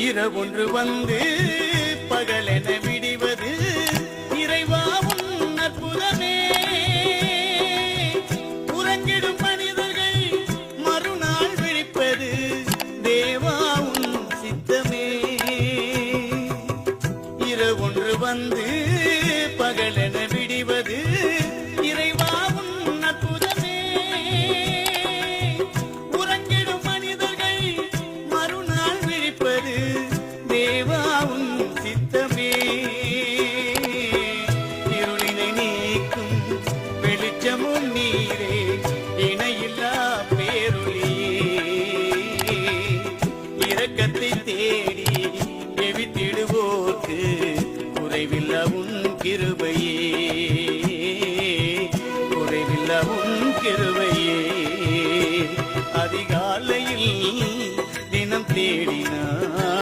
இரவொன்று வந்து பகலென விடிவது இறைவாவும் அற்புதமே. உறங்கிடும் மனிதர்கள் மறுநாள் விழிப்பது தேவாவும் சித்தமே. இரவொன்று வந்து பகலென நீரே இணையில்லா பேருளியே இரக்கத்தை தேடி எவித்திடுவோக்கு குறைவில்ல உன் கிருபையே. குறைவில்ல உன் கிருபையே. அதிகாலையில் தினம் தேடினார்.